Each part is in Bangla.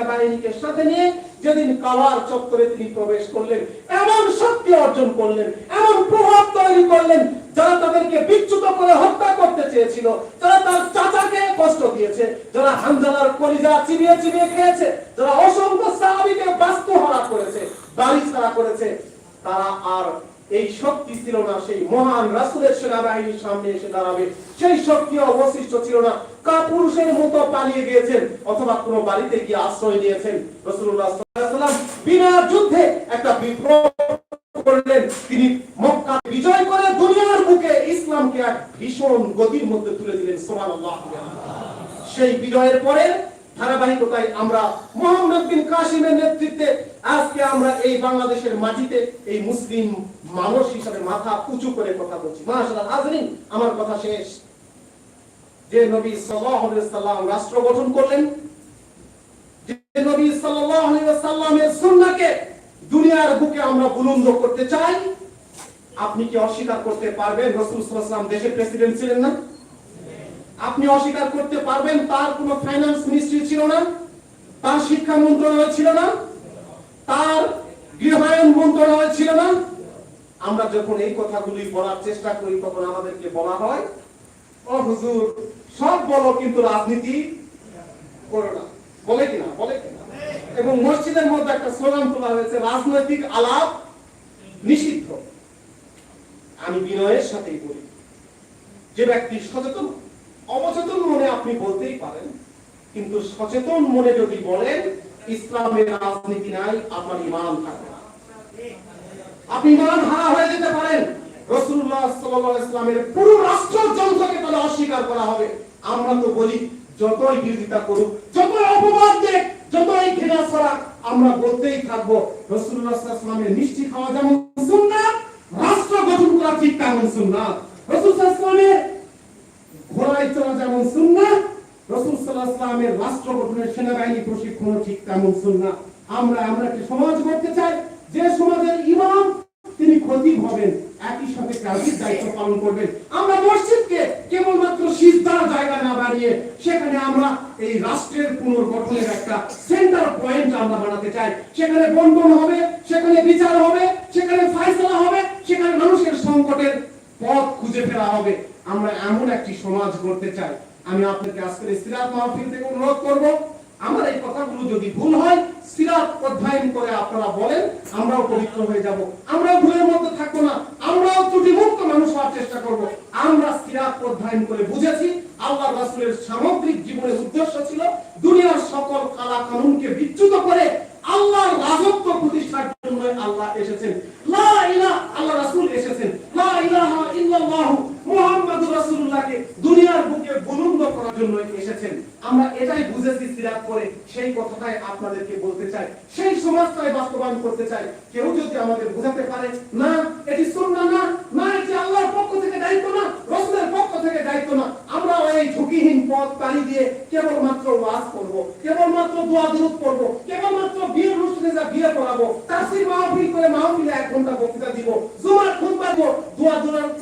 সেনাবাহিনীকে সাথে নিয়ে যেদিন কালার চত্বরে তিনি প্রবেশ করলেন, এমন শক্তি অর্জন করলেন, এমন প্রভাব তৈরি করলেন, যারা তাদেরকে বিচ্যুত করে হত্যা করতে চেয়েছিল, যারা তার চাচাকে কষ্ট দিয়েছে, যারা হামজালার কলিজা চিবিয়ে চিবিয়ে খেয়েছে, যারা অসংখ্য সাহাবিকে বাস্তু হারা করেছে বাড়ি ছাড়া করেছে, তারা আর এই শক্তি ছিল না, সেই মহান রাসুলের সেনাবাহিনীর সামনে এসে দাঁড়াবে। সেই শক্তি অবশিষ্ট ছিল না। কাপুরুষের মতো পালিয়ে গিয়েছেন অথবা কোনো বাড়িতে গিয়ে আশ্রয় নিয়েছেন। রসুল্লাহ বিনা যুদ্ধে একটা বিপ্লব করলেন। তিনি মক্কা বিজয় করে দুনিয়ার বুকে ইসলামকে এক ভীষণ গতির মধ্যে তুলে দিলেন। সুবহানাল্লাহ। সেই বিজয়ের পরে ধারাবাহিকতায় আমরা মোহাম্মদ বিন কাসিমের নেতৃত্বে আজকে আমরা এই বাংলাদেশের মাটিতে এই মুসলিম মানুষ হিসাবে মাথা উঁচু করে কথা বলছি। মাশাআল্লাহ হাজরিন আমার কথা শেষ। যে নবী সাল্লাম রাষ্ট্র গঠন করলেন, যে নবী সাল্লামের সুন্নাহকে দুনিয়ার বুকে আমরা বুলন্দ করতে চাই, আপনি কি অস্বীকার করতে পারবেন? রাসূল সাল্লাল্লাহু আলাইহি প্রেসিডেন্ট ছিলেন না? আপনি অস্বীকার করতে পারবেন, তার কোনো ফাইন্যান্স মিনিস্ট্রি ছিল না, তার শিক্ষা মন্ত্রণালয় ছিল না, তার গৃহায়ন মন্ত্রণালয় ছিল না। আমরা যখন এই কথাগুলি বলার চেষ্টা করি, তখন আমাদেরকে বলা হয়, ও হুজুর, সব বলো, কিন্তু রাজনীতি করো না। বলে কিনা? বলে কিনা? এবং মসজিদের মধ্যে একটা স্লোগান তোলা হয়েছে, রাজনৈতিক আলাপ নিষিদ্ধ। আমি বিনয়ের সাথেই বলি, যে ব্যক্তি সচেতন অবচেতন মনে আপনি বলতেই পারেন, কিন্তু সচেতন মনে যদি বলেন, ইসলামের রাজনীতি নাই, আপনার ইমান থাকবে আপনি ইমান হারা হয়ে যেতে পারেন। রসুল্লাহ ইসলামের পুরো রাষ্ট্রযন্ত্রকে তাহলে অস্বীকার করা হবে। আমরা তো বলি, যতই বিরোধিতা করুক, যতই অপবাদ দেখ, যতই ঘৃণা ছড়া আমরা বলতেই থাকব রসুল্লাহ ইসলামের মিষ্টি খাওয়া যেমন সুন্নাত, রাষ্ট্র গঠন করা ঠিক তেমন সুন্নাত। রসুল সাল্লাল্লাহু ইসলামের চলা যেমন সুন্নাহ? রসুল আলাইহি রাষ্ট্র গঠনের সেনাবাহিনী প্রশিক্ষণ ঠিক তেমন সুন্নাহ। আমরা আমরা একটি সমাজ করতে চাই? যে সমাজের ইমাম, তিনি খতিব হবেন। একই সাথে কাজীর দায়িত্ব পালন করবেন। আমরা মসজিদকে কেবলমাত্র সিজদার জায়গা না বাড়িয়ে সেখানে আমরা এই রাষ্ট্রের পুনর্গঠনের একটা সেন্টার পয়েন্ট আমরা বানাতে চাই। সেখানে বন্টন হবে, সেখানে বিচার হবে, সেখানে ফাইসলা হবে, সেখানে মানুষের সংকটের পথ খুঁজে ফেরা হবে। আমরা এমন একটি সমাজ গড়তে চাই। আমি আপনাকে আজকের সিরাত মাহফিল থেকে অনুরোধ করব, আমার এই কথাগুলো যদি ভুল হয়, সিরাত অধ্যয়ন করে আপনারা বলেন, আমরাও পবিত্র হয়ে যাব। আমরাও ভুলের মধ্যে থাকব না, আমরাও ত্রুটিমুক্ত মানুষ হওয়ার চেষ্টা করব। আমরা সিরাত অধ্যয়ন করে বুঝেছি আল্লাহ রাসুলের সামগ্রিক জীবনের উদ্দেশ্য ছিল দুনিয়ার সকল কালা কানুনকে বিচ্যুত করে আল্লাহর রাজত্ব প্রতিষ্ঠার জন্য আল্লাহ এসেছেন লা ইলাহা আল্লাহ রাসূল এসেছেন লা ইলাহা ইল্লাল্লাহু মুহাম্মাদুর রাসূলুল্লাহকে দুনিয়ার বুকে বুলন্দ করার জন্য এসেছেন। আমরা এটাই বুঝেছি সিরাত করে সেই কথাটাই আপনাদেরকে বলতে চাই। সেই সমাজটাই বাস্তবায়ন করতে চাই। কেউ যদি আমাদের বোঝাতে পারে, না, এটি সুন্নাহ না না, এটি আল্লাহর পক্ষ থেকে দায়িত্ব না, রাসূলের পক্ষ থেকে দায়িত্ব না। আমরা এই ঝুঁকিহীন পথ পাড়ি দিয়ে কেবলমাত্র ওয়াজ করব, কেবলমাত্র দোয়া দুরূদ পড়ব, কেবলমাত্র বিয়ের অনুষ্ঠানে যা বিয়ে করাবো তাফসীর মাহফিল করে মাহফিলে এক ঘণ্টা বক্তৃতা দিব, জুমার খুতবা দিব, দোয়া দুরূদ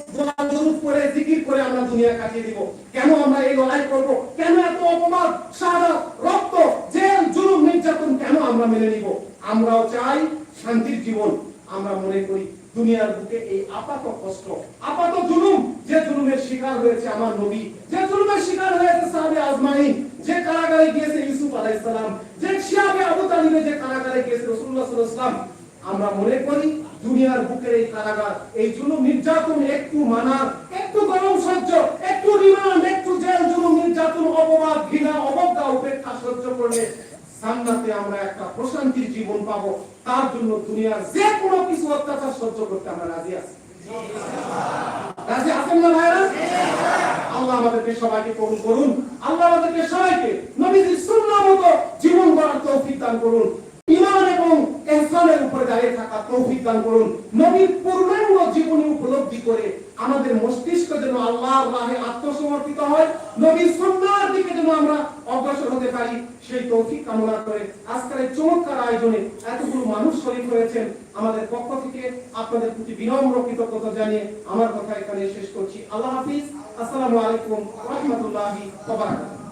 দুনিয়া কাটিয়ে দিব। কেন আমরা এই লড়াই করব? কেন এত অপমান সারা রক্ত, জেল, জুলুম, নির্যাতন, কেন আমরা মেনে নিব? আমরাও চাই শান্তির জীবন। আমরা মনে করি দুনিয়ার বুকে এই আপাত কষ্ট, আপাত জুলুম, যে জুলুমের শিকার হয়েছে আমার নবী, যে জুলুমের শিকার হয়েছে সাহাবে আজমাইন, যে কারাগারে গিয়েছে ইউসুফ আলাইহিস সালাম, যে শিয়াবে আবু তালিবে যে কারাগারে গিয়েছে রাসূলুল্লাহ সাল্লাল্লাহু ওয়াসাল্লাম, আমরা মনে করি দুনিয়ার বুকের এই কারাগার, এই জুলুম, নির্যাতন একটু মানার জান্নাতে আমরা একটা প্রশান্তির জীবন পাবো, তার জন্য দুনিয়ার যে কোনো কিছু অত্যাচার সহ্য করতে আমরা রাজি আছি। সবাইকে সবাইকে মতো জীবন গড়ার তৌফিক দান করুন। এবং দাঁড়িয়ে থাকা তৌফিক দান করুন। নবীর করে আমাদের মস্তিষ্ক যেন আল্লাহর রাহে আত্মসমর্পিত হয়, নবীর সুন্নাহর দিকে যেন আমরা অগ্রসর হতে পারি, সেই তৌফিক কামনা করে আজকের এই চমৎকার আয়োজনে এতগুলো মানুষ শরীর হয়েছেন। আমাদের পক্ষ থেকে আপনাদের প্রতি বিনম্র কৃতজ্ঞতা জানিয়ে আমার কথা এখানে শেষ করছি। আল্লাহ হাফিজ। আসসালামু আলাইকুম রহমতুল্লাহি ওয়া বারাকাতুহু।